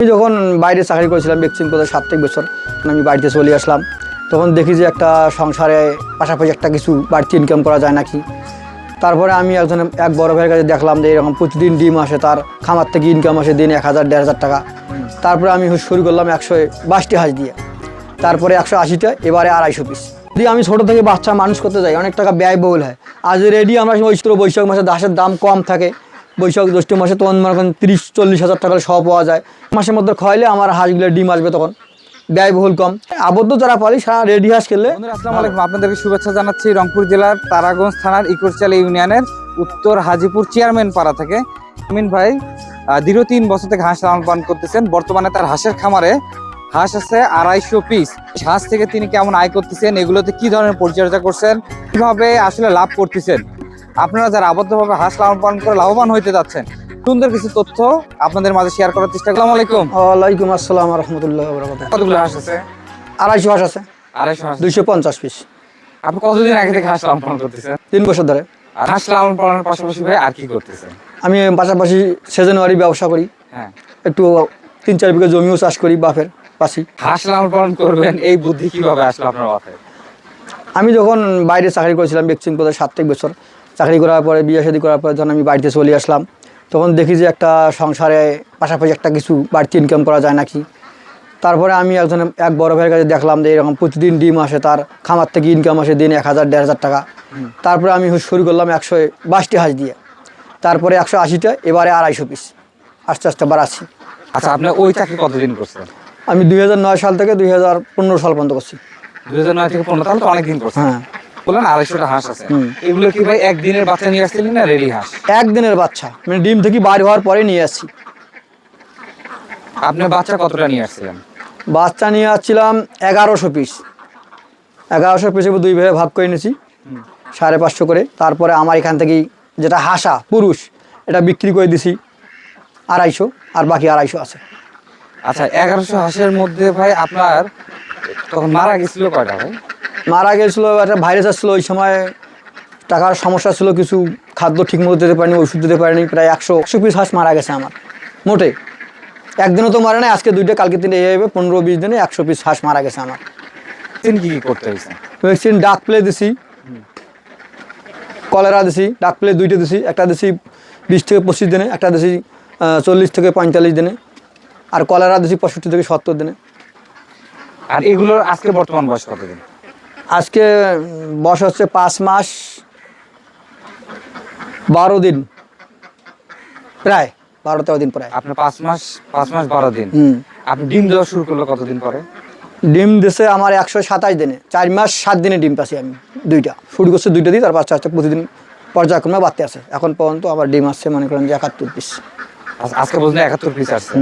আমি যখন বাইরে চাকরি করেছিলাম বেক্সিম কোথায় সাত বছর আমি বাড়িতে চলে আসলাম। তখন দেখি যে একটা সংসারে পাশাপাশি একটা কিছু বাড়তি ইনকাম করা যায় নাকি। তারপরে আমি একজন, এক বড় ভাইয়ের কাছে দেখলাম যে এরকম প্রতিদিন ডিম আসে, তার খামার থেকে ইনকাম আসে দিন এক হাজার, দেড় হাজার টাকা। তারপরে আমি শুরু করলাম একশো বাইশটি হাঁস দিয়ে। তারপরে একশো আশিটা, এবারে আড়াইশো পিস যদি আমি ছোটো থেকে বাচ্চা মানুষ করতে যাই, অনেক টাকা ব্যয়বহুল হয়। আজ রেডি আমরা ওই বৈশাখ মাসে হাঁসের দাম কম থাকে। বৈশাখ জ্যৈষ্ঠ মাসে তখন মনে করেন তিরিশ, চল্লিশ হাজার টাকার সব পাওয়া যায়। মাসের মধ্যে খাওয়াইলে আমার হাঁসগুলো ডিম আসবে তখন। ব্যয়বহুল কম। আবদ্ধ যারা পালি, সারা রেডি হাঁস বন্ধুরা, আসসালামু আলাইকুম। আপনাদেরকে শুভেচ্ছা জানাচ্ছি রংপুর জেলার তারাগঞ্জ থানার ইকুরচাল ইউনিয়নের উত্তর হাজিপুর চেয়ারম্যান পাড়া থেকে। আমিন ভাই দীর্ঘ তিন বছর থেকে হাঁস লালন পালন করতেছেন। বর্তমানে তার হাঁসের খামারে হাঁস আছে আড়াইশো পিস। হাঁস থেকে তিনি কেমন আয় করতেছেন, এগুলোতে কি ধরনের পরিচর্যা করছেন, কীভাবে আসলে লাভ করতেছেন? আপনারা যারা আবদ্ধভাবে হাঁস লালন পালন করে লাভবান হইতে যাচ্ছেন সুন্দর কিছু তথ্য আপনাদের মাঝে শেয়ার করার চেষ্টা করলাম। আলাইকুম। ওয়ালাইকুম আসসালাম রহমতুল্লাহ কতগুলো হাঁস আছে? আড়াইশো হাঁস আছে। আড়াইশো হাঁস। দুইশো পঞ্চাশ পিস আপনি কতদিন আগে থেকে হাঁস লালন পালন করতেছেন? তিন বছর ধরে। আর হাঁস লালন পালনের পাশাপাশি ভাই আর কি করতেছেন? আমি পাশাপাশি সেজনওয়ারি ব্যবসা করি। হ্যাঁ। একটু তিন চার বিঘা জমিও চাষ করি বাপের পাশি। হাঁস লালন পালন করবেন এই বুদ্ধি কীভাবে আসলো আপনার মাথায়? আমি যখন বাইরে চাকরি করেছিলাম বেক্সিম কোথায় সাত থেকে বছর চাকরি করার পরে বিয়ে শাদী করার পরে যখন আমি বাড়িতে চলে আসলাম তখন দেখি যে একটা সংসারে পাশাপাশি একটা কিছু বাড়তি ইনকাম করা যায় নাকি। তারপরে আমি একজন এক বড় ভাইয়ের কাছে দেখলাম যে এরকম প্রতিদিন ডিম আসে তার খামার থেকে ইনকাম আসে দিন এক হাজার দেড় হাজার টাকা। তারপরে আমি শুরু করলাম একশো বাইশটি হাঁস দিয়ে। তারপরে একশো আশিটা এবারে আড়াইশো পিস। আস্তে আস্তে বাড়াচ্ছি। আচ্ছা আপনি ওই চাকরি কতদিন করছেন? আমি দুই হাজার নয় সাল থেকে দুই হাজার পনেরো সাল পর্যন্ত করছি। দুই হাজার নয় থেকে পনেরো তাহলে তো অনেকদিন করছেন। হ্যাঁ। বললেন আড়াইশোটা হাঁস আছে। এগুলো কি ভাই একদিনের বাচ্চা নিয়ে আসছিলেন না রেডি হাঁস? একদিনের বাচ্চা মানে ডিম থেকে বাইরে হওয়ার পরে নিয়ে আসছি। আপনি বাচ্চা কতটা নিয়ে আসছিলেন? বাচ্চা নিয়ে আসছিলাম এগারোশো পিস। এগারোশো পিস দুই ভাগে ভাগ করে নিয়েছি সাড়ে পাঁচশো করে। তারপরে আমার এখান থেকেই যেটা হাসা পুরুষ এটা বিক্রি করে দিছি আড়াইশো আর বাকি আড়াইশো আছে। আচ্ছা এগারোশো হাঁসের মধ্যে ভাই আপনার তখন মারা গেছিল কয়টা ভাই? মারা গেছিল একটা ভাইরাস আসছিল ওই সময়। টাকার সমস্যা ছিল কিছু খাদ্য ঠিকমতো দিতে পারিনি ওষুধ দিতে পারিনি প্রায় একশো একশো পিস হাঁস মারা গেছে আমার মোটে একদিনও তো মারে নাই আজকে দুইটা কালকে তিনটে এই হবে পনেরো বিশ দিনে একশো পিস হাঁস মারা গেছে আমার। তিনি কি কি করতে হয়েছে? ভ্যাকসিন ডাক প্লে দিছি কলেরা দিছি ডাক প্লে দুইটা দিছি একটা দিছি বিশ থেকে পঁচিশ দিনে একটা দিছি চল্লিশ থেকে পঁয়তাল্লিশ দিনে আর কলেরা দিছি পঁয়ষট্টি থেকে সত্তর দিনে। আর এগুলোর আজকে বর্তমান বয়স কতদিন? আজকে বয়স হচ্ছে পাঁচ মাস বারো দিন। প্রায় বারো তেরো দিন প্রায়। আপনার পাঁচ মাস পাঁচ মাস বারো দিন। আপনি ডিম দেওয়া শুরু করল কতদিন পরে? ডিম দিছে আমার একশো সাতাশ দিনে। চার মাস সাত দিনে ডিম পাচ্ছি আমি দুইটা। শুরু করছে দুইটা দিই তার আসছে প্রতিদিন পর্যায়ক্রমে বাড়তে আছে। এখন পর্যন্ত আবার ডিম আসছে মনে করেন যে একাত্তর পিস আজকে বুঝলেন একাত্তর পিস আসছে।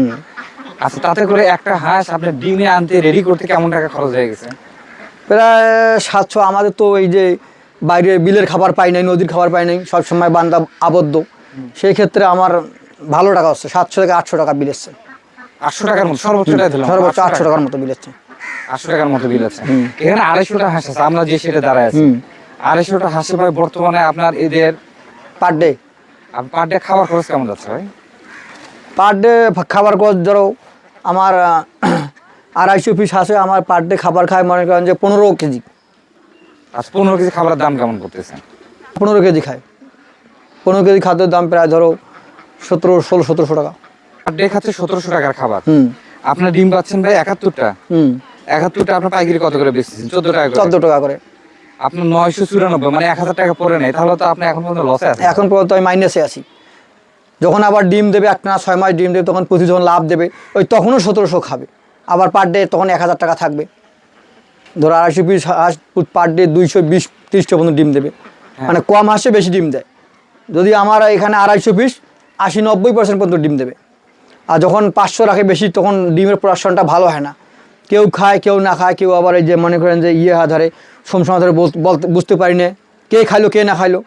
আচ্ছা তাতে করে একটা হাঁস আপনি ডিমে আনতে রেডি করতে কেমন টাকা খরচ হয়ে গেছে? প্রায় সাতশো আমাদের তো এই যে বাইরে বিলের খাবার পাই নাই নদীর খাবার পাই নাই সবসময় বান্দা আবদ্ধ। সেই ক্ষেত্রে আমার ভালো টাকা হচ্ছে সাতশো থেকে আটশো টাকা বিল এসছে। আটশো টাকার মতো সর্বোচ্চটাই দিলাম। সর্বোচ্চ আটশো টাকার মতো। বিল এসছে। আটশো টাকার মতো বিল আছে এখানে আড়াইশোটা হাঁস আছে আমরা যে সেটা দাঁড়ায় আছি। আড়াইশোটা হাঁসে ভাই বর্তমানে আপনার এদের পার ডে। পার ডে খাবার খরচ কেমন যাচ্ছে ভাই? পার ডে খাবার খরচ ধরো আমার আড়াইশো পিস আছে আমার পার ডে খাবার খায় মনে করেন যে পনেরো কেজি। আচ্ছা পনেরো কেজি খাবারের দাম কেমন করতেছেন? পনেরো কেজি খায়। পনেরো কেজি খাদ্যের দাম প্রায় ধরো সতেরো ষোলো সতেরোশো টাকা। পার ডে খাচ্ছে সতেরোশো টাকার খাবার। হুম। আপনার ডিম পাচ্ছেন ভাই একাত্তরটা। হুম। একাত্তরটা আপনার পাইকারি কত করে বেচতেছেন? চোদ্দ টাকা চোদ্দ টাকা করে। আপনার নয়শো চুরানব্বই মানে এক হাজার টাকা পরে নেই। তাহলে তো আপনি এখন পর্যন্ত লসে আছেন। এখন পর্যন্ত আমি মাইনাসে আছি। যখন আবার ডিম দেবে একটা ছয় মাস ডিম দেবে তখন প্রতি যখন লাভ দেবে। ওই তখনও সতেরোশো খাবে। আবার পার ডে তখন এক হাজার টাকা থাকবে। ধরো আড়াইশো পিস হাঁস পার ডে দুইশো বিশ তিরিশটা পর্যন্ত ডিম দেবে। মানে কম হাঁসে বেশি ডিম দেয়। যদি আমার এখানে আড়াইশো পিস আশি নব্বই পার্সেন্ট পর্যন্ত ডিম দেবে। আর যখন পাঁচশো রাখে বেশি তখন ডিমের প্রোডাকশনটা ভালো হয় না। কেউ খায় কেউ না খায় কেউ আবার এই যে মনে করেন যে ইয়ে ধরে সমসময় ধরে বলতে বুঝতে পারি না কে খাইলো কে না খাইলো।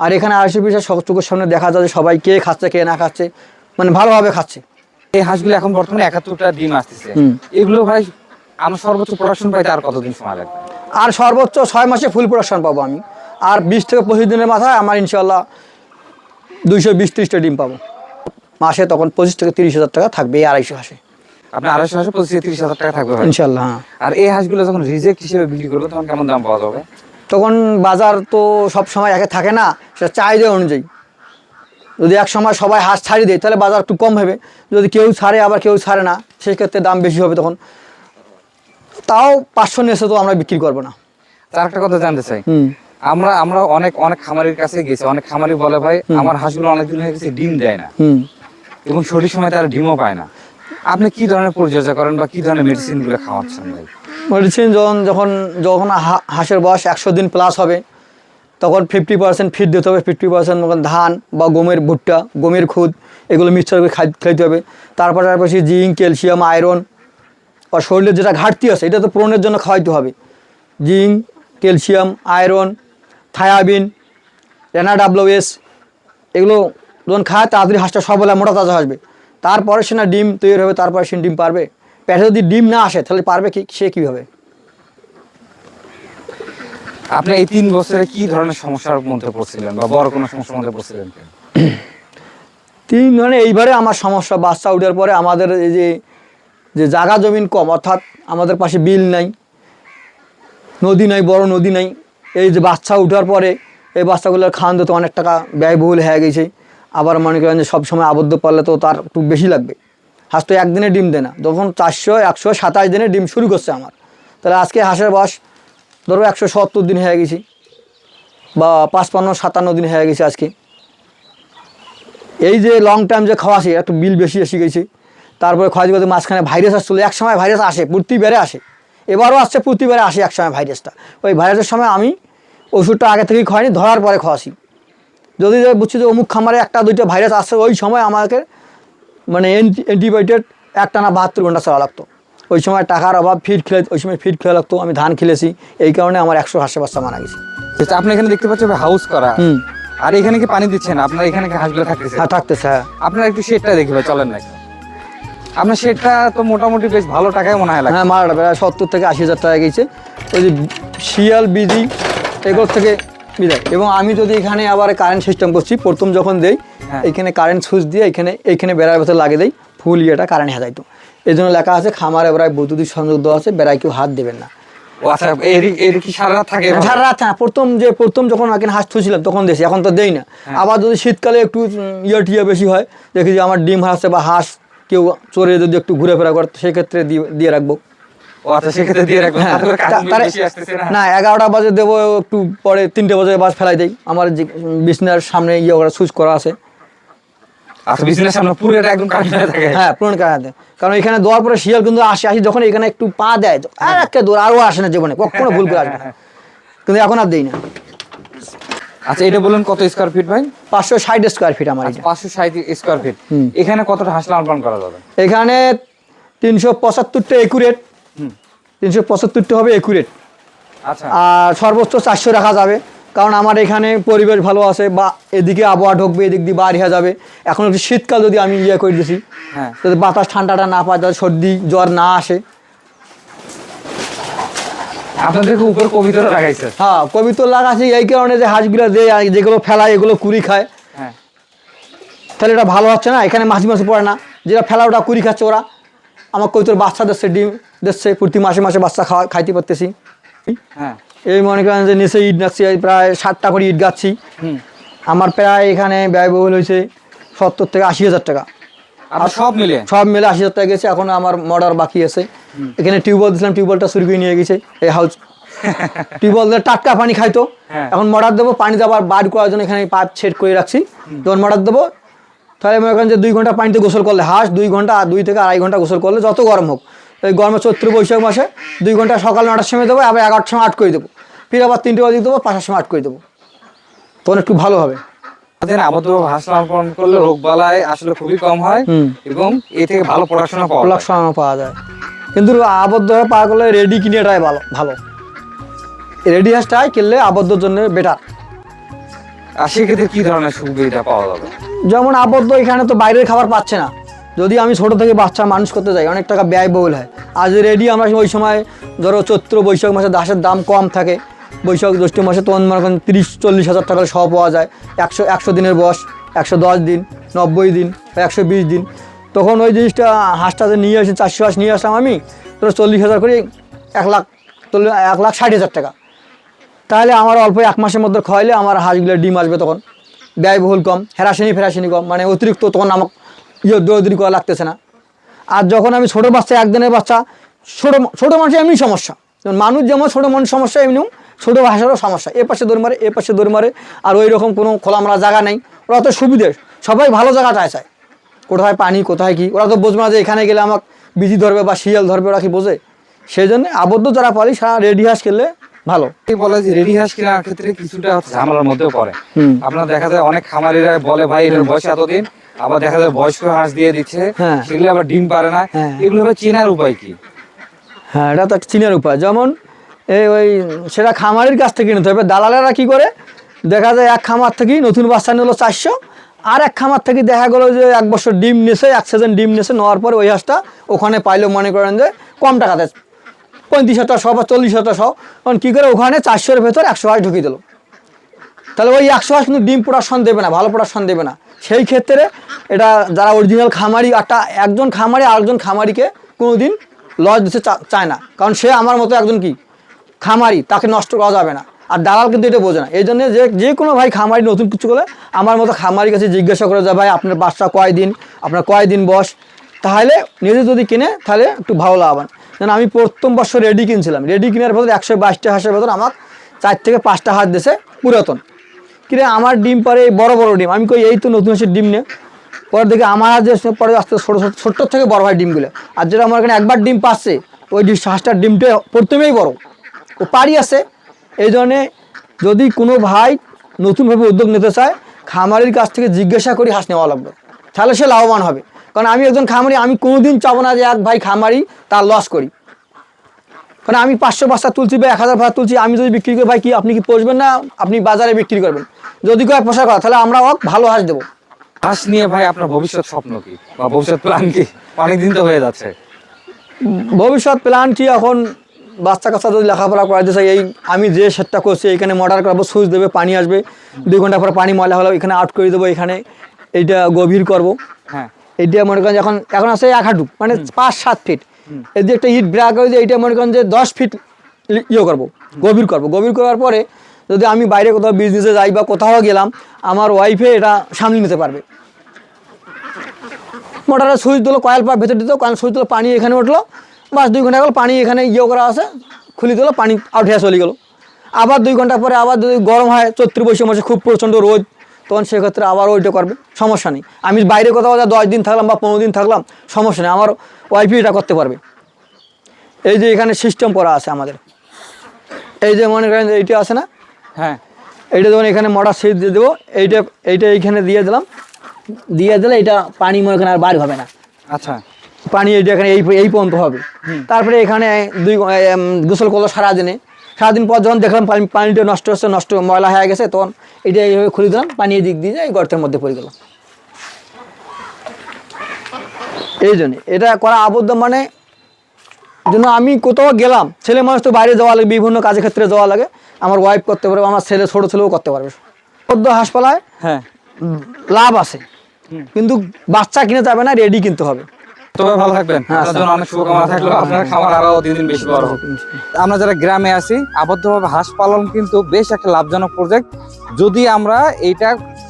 আর এখানে আড়াইশো পিসের চোখের সামনে দেখা যায় যে সবাই কে খাচ্ছে কে না খাচ্ছে মানে ভালোভাবে খাচ্ছে। এই হাঁসগুলো এখন বর্তমানে একাত্তরটা ডিম আসতেছে। এগুলো ভাই আমার সর্বোচ্চ প্রোডাকশন পাইতে আর কতদিন সময় লাগবে? আর সর্বোচ্চ ছয় মাসে ফুল প্রোডাকশন পাবো আমি। আর বিশ থেকে পঁচিশ দিনের মাথায় আমার ইনশাল্লাহ দুইশো বিশ ত্রিশটা ডিম পাবো। মাসে তখন পঁচিশ থেকে তিরিশ হাজার টাকা থাকবে এই আড়াইশো হাসে। আপনার আড়াইশো হাঁসে পঁচিশ থেকে তিরিশ হাজার টাকা থাকবে ইনশাল্লাহ হ্যাঁ। আর এই হাঁসগুলো যখন রিজেক্ট হিসেবে বিক্রি করব তখন কেমন দাম পাওয়া যাবে? তখন বাজার তো সব সময় একে থাকে না সেটা চাহিদা অনুযায়ী। যদি এক সময় সবাই হাঁস ছাড়ি দেয় তাহলে বাজার একটু কম হবে। যদি কেউ ছাড়ে আবার কেউ ছাড়ে না সেক্ষেত্রে দাম বেশি হবে তখন। তাও পাঁচশো নিয়ে এসে তো আমরা বিক্রি করব না। তার একটা কথা জানতে চাই। আমরা আমরা অনেক অনেক খামারির কাছে গেছি। অনেক খামারি বলে ভাই আমার হাঁসগুলো অনেকদিন হয়ে গেছে ডিম দেয় না। এবং সঠিক সময় তারা ডিমও পায় না। আপনি কি ধরনের পরিচর্যা করেন বা কি ধরনের মেডিসিনগুলো খাওয়াচ্ছেন ভাই? মেডিসিন যখন যখন যখন হাঁসের বয়স একশো দিন প্লাস হবে তখন ফিফটি পার্সেন্ট ফিট দিতে হবে ফিফটি পার্সেন্ট ধান বা গমের ভুট্টা, গমের খুদ, এগুলো মিক্সচার করে খাই, খাইতে হবে। তারপর তারপরে জিঙ্ক, ক্যালসিয়াম, আয়রন আর শরীরের যেটা ঘাটতি আছে, এটা তো পূরণের জন্য খাওয়াইতে হবে। জিঙ্ক, ক্যালসিয়াম, আয়রন, থায়াবিন এনাডাব্লিউএস এগুলো যখন খায় তাড়াতাড়ি হাঁসটা সবলা মোটা তাজা আসবে। তারপরে সে না ডিম তৈরি হবে, তারপরে সে ডিম পারবে। পেটে যদি ডিম না আসে, তাহলে পারবে কি, সে কীভাবে? আপনি এই তিন বছরে কি ধরনের সমস্যার মধ্যে পড়ছিলেন বা বড় কোনো সমস্যার মধ্যে পড়ছিলেন তিন মানে এইবারে আমার সমস্যা, বাচ্চা উঠার পরে আমাদের এই যে যে জায়গা জমিন কম, অর্থাৎ আমাদের পাশে বিল নাই, নদী নাই, বড় নদী নাই, এই যে বাচ্চা উঠার পরে এই বাচ্চাগুলোর খাওয়ান তো অনেক টাকা ব্যয়বহুল হয়ে গেছে। আবার মনে করেন যে সবসময় আবদ্ধ পারলে তো তার একটু বেশি লাগবে। হাঁস তো একদিনে ডিম দেয় না, যখন চারশো, একশো, সাতাশ দিনে ডিম শুরু করছে আমার। তাহলে আজকে হাঁসের বয়স ধরো একশো সত্তর দিন হয়ে গেছি বা পাঁচপান্ন, সাতান্ন দিন হয়ে গেছে আজকে। এই যে লং টাইম যে খাওয়াছি একটু বিল বেশি এসে গেছে। তারপরে খাওয়াতে খাওয়াতে মাঝখানে ভাইরাস আসছিল এক সময় ভাইরাস আসে, প্রতিবারে আসে। এবারও আসছে, প্রতিবারে আসে এক সময় ভাইরাসটা ওই ভাইরাসের সময় আমি ওষুধটা আগে থেকেই খাওয়াইনি, ধরার পরে খাওয়াছি। যদি বুঝছি যে অমুক খামারে একটা, দুইটা ভাইরাস আসছে ওই সময় আমাকে মানে অ্যান্টিবায়োটিক একটা না বাহাত্তর ঘণ্টা চলা লাগতো। ওই সময় টাকার অভাব ফিট খেলে ওই সময় ফিট খেলে লাগতো আমি ধান খেলেছি। এই কারণে আমার একশো হাঁসে বাচ্চা মারা গেছে। আচ্ছা, আপনি এখানে দেখতে পাচ্ছেন হাউস করা। হুম। আর এখানে কি পানি দিচ্ছেন? আপনার এখানে কি হাঁসগুলো থাকতেছে? হ্যাঁ থাকতেছে হ্যাঁ। আপনার একটু শেডটা দেখি ভাই চলেন না আপনার শেডটা তো মোটামুটি বেশ ভালো টাকায় মনে হয় হ্যাঁ মারাটা প্রায় সত্তর থেকে আশি হাজার টাকা গেছে। ওই যে শিয়াল বিজি এগুলোর থেকে বিদায়। এবং আমি যদি এখানে আবার কারেন্ট সিস্টেম করছি প্রথম যখন দেই হ্যাঁ। এখানে কারেন্ট সুইচ দিয়ে এখানে এখানে বেড়ার ভেতর লাগিয়ে দেয় ফুল ইয়েটা কারেন্ট হেজাইতো এই জন্য লেখা আছে খামারে বেড়ায় বৈদ্যুতিক সংযোগ দেওয়া আছে বেড়ায় কেউ হাত দেবেন না। আচ্ছা এর এর কি সারা রাত থাকে সারা রাত না প্রথম যে প্রথম যখন এখানে হাঁস থুছিলাম তখন দেশে এখন তো দেই না। হ্যাঁ। আবার যদি শীতকালে একটু ইয়ে টিয়া বেশি হয় দেখি যে আমার ডিম হাসছে বা হাঁস কেউ চড়ে যদি একটু ঘুরে ফেরা করে সেক্ষেত্রে দিয়ে দিয়ে রাখব। আচ্ছা দিয়ে হ্যাঁ, না। এগারোটা বাজে দেবো একটু পরে তিনটে বাজে বাস ফেলাই দেই। আমার যে বিছনার সামনে ইয়ে করা সুইচ করা আছে। আচ্ছা বিজনেস সামনে পুরোটা একদম কারেন্ট থাকে। হ্যাঁ পুরনো কারণে কারণ এখানে দেওয়ার পরে শিয়াল কিন্তু আসে আসি যখন এখানে একটু পা দেয় আর একটা দৌড় আরও আসে না জীবনে কখনো ভুল করে আসবে না। কিন্তু এখন আর দেই না। আচ্ছা এটা বলুন কত স্কোয়ার ফিট ভাই? পাঁচশো ষাট স্কোয়ার ফিট আমার পাঁচশো ষাট স্কোয়ার ফিট এখানে কতটা হাঁস লালন করা যাবে? এখানে তিনশো পঁচাত্তরটা একুরেট। তিনশো পঁচাত্তরটা হবে একুরেট আচ্ছা। আর সর্বোচ্চ চারশো রাখা যাবে। কারণ আমার এখানে পরিবেশ ভালো আছে বা এদিকে আবহাওয়া ঢুকবে এদিক দিয়ে বার হয়ে যাবে। এখন একটু শীতকাল যদি আমি ইয়ে করে দিছি হ্যাঁ। যাতে বাতাস ঠান্ডাটা না পায় যাতে সর্দি জ্বর না আসে। আপনাদেরকে উপর লাগাইছে। হ্যাঁ কবিতর এই কারণে যে হাঁসগুলো যেগুলো ফেলায় এগুলো কুড়ি খায়। হ্যাঁ। তাহলে এটা ভালো হচ্ছে না? এখানে মাছি মাছি পড়ে না। যেটা ফেলা ওটা কুড়ি খাচ্ছে ওরা। আমার কবিতর বাচ্চা দিচ্ছে ডিম দিচ্ছে প্রতি মাসে মাসে বাচ্চা খাওয়া খাইতে পারতেছি। হ্যাঁ। এই মনে করেন যে নিচে ইট এই প্রায় সাতটা করে ইট গাচ্ছি। আমার প্রায় এখানে ব্যয়বহুল হয়েছে সত্তর থেকে আশি হাজার টাকা। আপনার সব মিলে? সব মিলে আশি হাজার টাকা গেছে এখন আমার মর্ডার বাকি আছে। এখানে টিউবওয়েল দিয়েছিলাম টিউবওয়েলটা শুরু করে নিয়ে গেছে এই হাউস। টিউবওয়েল দিয়ে টাটকা পানি খাইতো হ্যাঁ। এখন মর্ডার দেবো পানি দেওয়ার বার করার জন্য এখানে পাইপ সেট করে রাখছি। যখন মর্ডার দেবো তাহলে মনে করেন যে দুই ঘণ্টা পানিতে গোসল করলে হাঁস দুই ঘণ্টা আর দুই থেকে আড়াই ঘণ্টা গোসল করলে যত গরম হোক। এই গরমে চৈত্র বৈশাখ মাসে দুই ঘণ্টা সকাল নটার সময় দেবো আবার এগারোটার সময় আট করে দেবো। ফির আবার তিনটে বাজে দেবো পাঁচটার সময় আট করে দেবো। তখন একটু ভালো হবে। আমাদের আবদ্ধভাবে হাঁস লালন পালন করলে রোগ বালাই আসলে খুবই কম হয় এবং এ থেকে ভালো পড়াশোনা পাওয়া যায়। পাওয়া যায়। কিন্তু আবদ্ধ হয়ে পাওয়া গেলে রেডি কিনেটাই ভালো ভালো। রেডি হাঁসটাই কিনলে আবদ্ধর জন্য বেটার আর সেক্ষেত্রে কি ধরনের সুবিধা পাওয়া যাবে? যেমন আবদ্ধ এখানে তো বাইরের খাবার পাচ্ছে না। যদি আমি ছোট থেকে বাচ্চা মানুষ করতে যাই, অনেক টাকা ব্যয়বহুল হয়। আজ রেডি আমরা ওই সময় ধরো চৈত্র বৈশাখ মাসে দাসের দাম কম থাকে। বৈশাখ জ্যৈষ্ঠ মাসে তখন মনে করেন তিরিশ, চল্লিশ হাজার টাকার সহ পাওয়া যায়। একশো একশো দিনের বয়স, একশো দশ দিন, নব্বই দিন, একশো বিশ দিন। তখন ওই জিনিসটা হাঁসটাতে নিয়ে আসি চারশো হাঁস নিয়ে আসলাম আমি, ধরো চল্লিশ হাজার করে এক লাখ এক লাখ ষাট হাজার টাকা। তাহলে আমার অল্প এক মাসের মধ্যে খাওয়াইলে আমার হাঁসগুলো ডিম আসবে তখন। ব্যয়বহুল কম, হেরাসিনি ফেরাসিনি কম মানে অতিরিক্ত তখন আমাকে ইয়ে দৌড়ি করা লাগতেছে না। আর যখন আমি ছোটো বাচ্চা, একদিনের বাচ্চা, ছোটো ছোটো মানুষের এমনি সমস্যা। যেমন মানুষ যেমন ছোটো মানুষ সমস্যা এমনিও ছোটো ভাষারও সমস্যা। এ পাশে দৌড় মারে, এ পাশে দৌড় মারে, আর ওই রকম কোনো খোলামেলা জায়গা নেই। ওরা তো সুবিধে, সবাই ভালো জায়গা চায়। কোথায় পানি, কোথায় কি? ওরা তো বুঝবে না যে এখানে গেলে আমাকে বিজি ধরবে বা শিয়াল ধরবে, ওরা কি বোঝে? সেই জন্য আবদ্ধ যারা পালি, সারা রেডি খেললে ভালো। এই বলে যে রেডি হাঁস কেনার ক্ষেত্রে কিছুটা ঝামেলার মধ্যেও পড়ে। আপনার দেখা যায় অনেক খামারিরা বলে ভাই এটার বয়স এতদিন। আবার দেখা যায় বয়স্ক হাঁস দিয়ে দিচ্ছে। হ্যাঁ। সেগুলো আবার ডিম পারে না। হ্যাঁ। এগুলো চেনার উপায় কি? হ্যাঁ এটা তো চিনের উপায়। যেমন এই ওই সেটা খামারের কাছ থেকে নিতে হবে। দালালেরা কি করে? দেখা যায় এক খামার থেকে নতুন বাচ্চা নিলো চারশো। আর এক খামার থেকে দেখা গেলো যে এক বছর ডিম নেছে এক সিজন ডিম নেছে নেওয়ার পর ওই হাঁসটা ওখানে পাইলো মনে করেন যে কম টাকাতে পঁয়ত্রিশ হাজার সহ বা চল্লিশ সহ। কারণ কী করে ওখানে চারশোর ভেতর একশো হাঁস ঢুকিয়ে দিল। তাহলে ওই একশো হাঁস কিন্তু ডিম প্রোডাকশন দেবে না, ভালো প্রোডাকশন দেবে না। সেই ক্ষেত্রে এটা যারা অরিজিনাল খামারি, একটা একজন খামারি আরেকজন খামারিকে কোনো দিন লস দিতে চায় না। কারণ সে আমার মতো একজন কি? খামারি, তাকে নষ্ট করা যাবে না। আর দালাল কিন্তু এটা বোঝে না। এই জন্য যে যে কোনো ভাই খামারি নতুন কিছু করলে আমার মতো খামারির কাছে জিজ্ঞাসা করে যে, ভাই, আপনার বাচ্চা কয় দিন আপনার কয় দিন বয়স? তাহলে নিজে যদি কিনে, তাহলে একটু ভালো লাভবান যেন আমি প্রথম বছর রেডি কিনছিলাম। রেডি কেনার ভেতর একশো বাইশটা হাঁসের ভেতর আমার চার থেকে পাঁচটা হাঁস দিয়েছে পুরাতন। কিরে, আমার ডিম পারে এই বড় বড় ডিম। আমি কই, এই তো নতুন হাঁসের ডিম নে। পরে দেখি আমার যে পরে আস্তে ছোটো ছোটো, ছোট্ট থেকে বড় হয় ডিমগুলো। আর যেটা আমার এখানে একবার ডিম পাচ্ছে, ওই ডিম হাঁসটার ডিমটা প্রথমেই বড়। ও পারি আছে। এই জন্যে যদি কোনো ভাই নতুনভাবে উদ্যোগ নিতে চায়, খামারির কাছ থেকে জিজ্ঞাসা করি হাঁস নেওয়া লাগবে। তাহলে সে লাভবান হবে। কারণ আমি একজন খামারি আমি কোনোদিন চাবো না যে এক ভাই খামারি তার লস করি। কারণ আমি পাঁচশো বস্তা তুলছি বা এক হাজার ভাড়া তুলছি আমি যদি বিক্রি করি ভাই কি আপনি কি পোষবেন না? আপনি বাজারে বিক্রি করবেন। যদি কয় পোষা করা তাহলে আমরা ওকে ভালো হাঁস দেবো। হাঁস নিয়ে ভাই আপনার ভবিষ্যৎ স্বপ্ন কি? বা ভবিষ্যৎ প্ল্যান কি? অনেকদিন তো হয়ে যাচ্ছে। ভবিষ্যৎ প্ল্যান কি এখন? বাচ্চা কাচ্চা যদি লেখাপড়া করাতে চাই এই আমি যে সেটটা করছি এখানে মর্ডার করব সুইচ দেবে পানি আসবে। দুই ঘণ্টা পরে পানি ময়লা হলো এখানে আউট করে দেবো এখানে এইটা গভীর করব। হ্যাঁ। এইটা মনে করেন এখন এখন আছে এক হাঁটু মানে পাঁচ সাত ফিট এই যে একটা ইট ব্রাক হয়ে যায় এইটা মনে করেন যে দশ ফিট ইয়ে করব গভীর করব। গভীর করার পরে যদি আমি বাইরে কোথাও বিজনেসে যাই বা কোথাও গেলাম আমার ওয়াইফে এটা সামলে নিতে পারবে। মোটরের সুইচ দিলো কয়েল পা ভেতর দিত কয়েল সুইচ দিলো পানি এখানে উঠল বাস দুই ঘণ্টা গেল পানি এখানে ইয়ে করা আছে খুলে দিলো পানি আউট হয়ে চলে গেলো। আবার দুই ঘণ্টা পরে আবার যদি গরম হয় চৈত্র বৈশাখ মাসে খুব প্রচণ্ড রোদ তখন সেক্ষেত্রে আবার ওইটা করবে সমস্যা নেই। আমি বাইরে কোথাও যা দশ দিন থাকলাম বা পনেরো দিন থাকলাম সমস্যা নেই আমার ওয়াইফই এটা করতে পারবে। এই যে এখানে সিস্টেম করা আছে আমাদের। এই যে মনে করেন এইটা আছে না? হ্যাঁ। এইটা যখন এখানে মোটর সুইচ দিয়ে দেবো এইটা এইটা এইখানে দিয়ে দিলাম দিয়ে দিলে এটা পানি মনে করেন আর বার হবে না। আচ্ছা। পানি এইটা এখানে এই এই পর্যন্ত হবে। তারপরে এখানে দুই গোসল করল সারাদিনে। সারাদিন পর যখন দেখলাম পানি পানিটা নষ্ট হচ্ছে নষ্ট ময়লা হয়ে গেছে তখন এটা এইভাবে খুলে দিলাম পানি দিক দিয়ে এই গর্তের মধ্যে পড়ে গেলাম। এই জন্য এটা করা আবদ্ধ মানে জন্য আমি কোথাও গেলাম ছেলে মানুষ তো বাইরে যাওয়া লাগে বিভিন্ন কাজের ক্ষেত্রে যাওয়া লাগে আমার ওয়াইফ করতে পারবে আমার ছেলে ছোটো ছেলেও করতে পারবে। সদ্য হাসপাতালায় হ্যাঁ। লাভ আছে কিন্তু বাচ্চা কিনে যাবে না রেডি কিনতে হবে। তবে ভালো থাকবেন। হ্যাঁ, জন্য অনেক শুভকামনা থাকল। আপনার খামার আরও দিন দিন বেশি বড় হোক। আমরা যারা গ্রামে আছি আবদ্ধভাবে হাঁস পালন কিন্তু বেশ একটা লাভজনক প্রজেক্ট যদি আমরা এইটা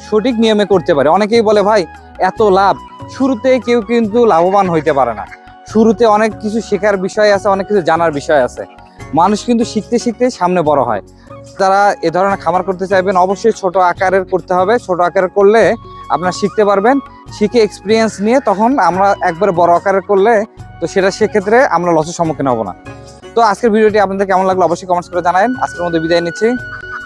সঠিক নিয়মে করতে পারি অনেকেই বলে ভাই এত লাভ। শুরুতে কেউ কিন্তু লাভবান হইতে পারে না। শুরুতে অনেক কিছু শেখার বিষয় আছে অনেক কিছু জানার বিষয় আছে। মানুষ কিন্তু শিখতে শিখতে সামনে বড় হয়। তারা এ ধরনের খামার করতে চাইবেন অবশ্যই ছোট আকারের করতে হবে। ছোট আকারের করলে আপনারা শিখতে পারবেন, শিখে এক্সপিরিয়েন্স নিয়ে তখন আমরা একবার বড় আকারে করলে তো সেটা সেক্ষেত্রে আমরা লসের সম্মুখীন হব না। তো আজকের ভিডিওটি আপনাদের কেমন লাগল অবশ্যই কমেন্টস করে জানাবেন আজকের মধ্যে বিদায় নিচ্ছি।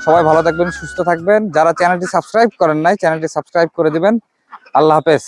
সবাই ভালো থাকবেন, সুস্থ থাকবেন। যারা চ্যানেলটি সাবস্ক্রাইব করেন নাই চ্যানেলটি সাবস্ক্রাইব করে দেবেন। আল্লাহ হাফেজ।